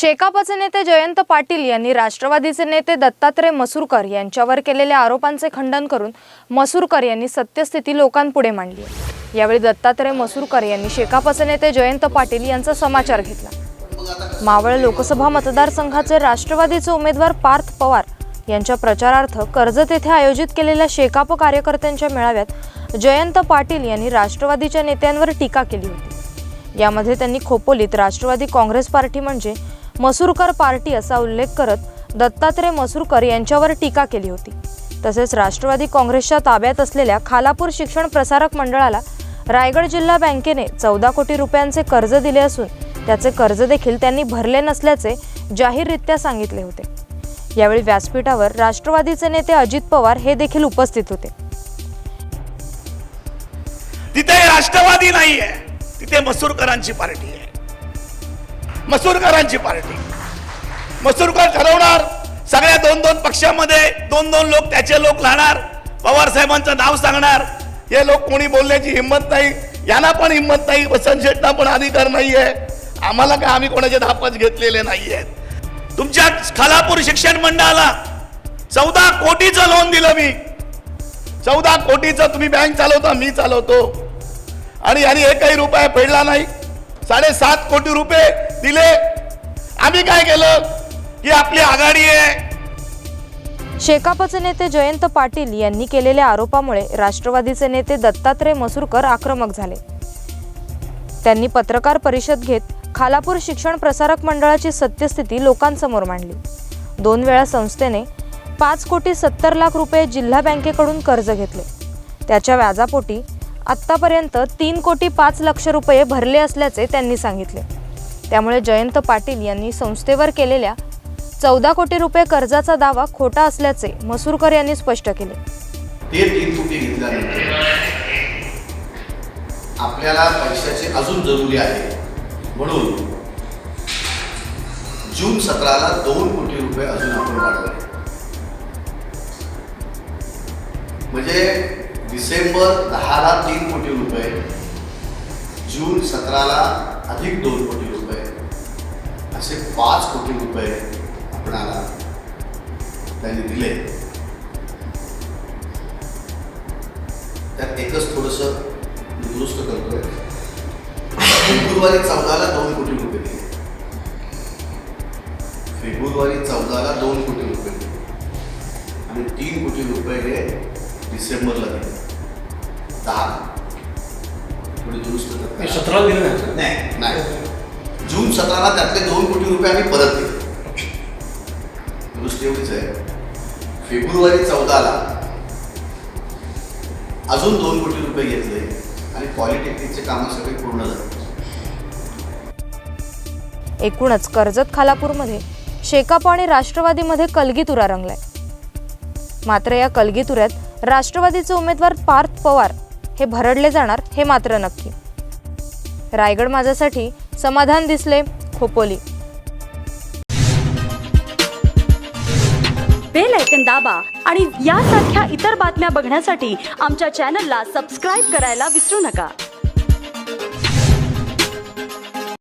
शेकापचे नेते जयंत पाटील यांनी राष्ट्रवादीचे नेते दत्तात्रय मसूरकर यांच्यावर केलेल्या आरोपांचे खंडन करून मसूरकर यांनी सत्यस्थिती लोकांपुढे मांडली. यावेळी दत्तात्रय मसूरकर यांनी शेकापचे नेते जयंत पाटील यांचा समाचार घेतला. मावळ लोकसभा मतदारसंघाचे राष्ट्रवादीचे उमेदवार पार्थ पवार यांच्या प्रचारार्थ कर्जत येथे आयोजित केलेल्या शेकाप कार्यकर्त्यांच्या मेळाव्यात जयंत पाटील यांनी राष्ट्रवादीच्या नेत्यांवर टीका केली होती. यामध्ये त्यांनी खोपोलीत राष्ट्रवादी काँग्रेस पार्टी म्हणजे मसूरकर पार्टी असा उल्लेख करत दत्तात्रय मसूरकर यांच्यावर टीका केली होती. तसेच राष्ट्रवादी काँग्रेसच्या ताब्यात असलेल्या खालापूर शिक्षण प्रसारक मंडळाला रायगड जिल्हा बँकेने चौदा कोटी रुपयांचे कर्ज दिले असून त्याचे कर्ज देखील त्यांनी भरले नसल्याचे जाहीररित्या सांगितले होते. यावेळी व्यासपीठावर राष्ट्रवादीचे नेते अजित पवार हे देखील उपस्थित होते. तिथे राष्ट्रवादी नाहीये. तिथे मसूरकरांची पार्टी आहे. मसूरकरांची पार्टी. मसूरकर ठरवणार. सगळ्या दोन दोन पक्षामध्ये दोन दोन लोक त्याचे लोक राहणार. पवार साहेबांचं नाव सांगणार. हे लोक कोणी बोलण्याची हिंमत नाही. यांना पण हिंमत नाही. वसंत पण अधिकार नाही आहे आम्हाला काय आम्ही कोणाचे धापच घेतलेले नाही आहेत तुमच्या खालापूर शिक्षण मंडळाला चौदा कोटीचं लोन दिलं मी. चौदा कोटीचं तुम्ही बँक चालवता मी चालवतो. आणि यांनी एकही रुपया फेडला नाही. साडेसात कोटी रुपये दिले. आम्ही काय केलं? की आपली आघाडी आहे. शेकापचे नेते जयंत पाटील यांनी केलेल्या आरोपामुळे राष्ट्रवादीचे नेते दत्तात्रय मसूरकर आक्रमक झाले. त्यांनी पत्रकार परिषद घेत खालापूर शिक्षण प्रसारक मंडळाची सत्यस्थिती लोकांसमोर मांडली. दोन वेळा संस्थेने पाच कोटी सत्तर लाख रुपये जिल्हा बँकेकडून कर्ज घेतले. त्याच्या व्याजापोटी आत्तापर्यंत तीन कोटी पाच लक्ष रुपये भरले असल्याचे त्यांनी सांगितले. त्यामुळे जयंत पाटील यांनी संस्थेवर केलेल्या चौदा कोटी रुपये कर्जाचा दावा खोटा असल्याचे मसूरकर यांनी स्पष्ट केले. ते तीन कोटी घेतल्यानंतर आपल्याला पैशाची अजून जरुरी आहे. म्हणून जून सतराला दोन कोटी रुपये अजून आपण वाढवले. म्हणजे डिसेंबर दहाला तीन कोटी रुपये जून सतराला अधिक दोन कोटी रुपये. असे पाच कोटी रुपये आपणाला त्यांनी दिले. त्यात एकच थोडंसं दुरुस्त करतोय. फेब्रुवारी चौदाला दोन कोटी रुपये दिले. फेब्रुवारी चौदाला दोन कोटी रुपये दिले. आणि तीन कोटी रुपये हे डिसेंबरला दिले. दहा. थोडी दुरुस्त करतोय. सतरा दिलं नाही नाही. जून सतराला त्यातले दोन कोटी रुपये आम्ही परत दिले दुरुस्ती एवढीच आहे. फेब्रुवारी चौदाला अजून दोन कोटी रुपये घेतले आणि पॉलिटेक्निकचे कामं सगळे पूर्ण झाले. एकूणच कर्जत खालापूरमध्ये शेकाप आणि राष्ट्रवादीमध्ये कलगीतुरा रंगलाय. मात्र या कलगीतुऱ्यात राष्ट्रवादीचे उमेदवार पार्थ पवार हे भरडले जाणार हे मात्र नक्की. रायगड माझ्यासाठी समाधान दिसले खोपोली. बेल ऐकन दाबा आणि यासारख्या इतर बातम्या बघण्यासाठी आमच्या चॅनलला सबस्क्राईब करायला विसरू नका.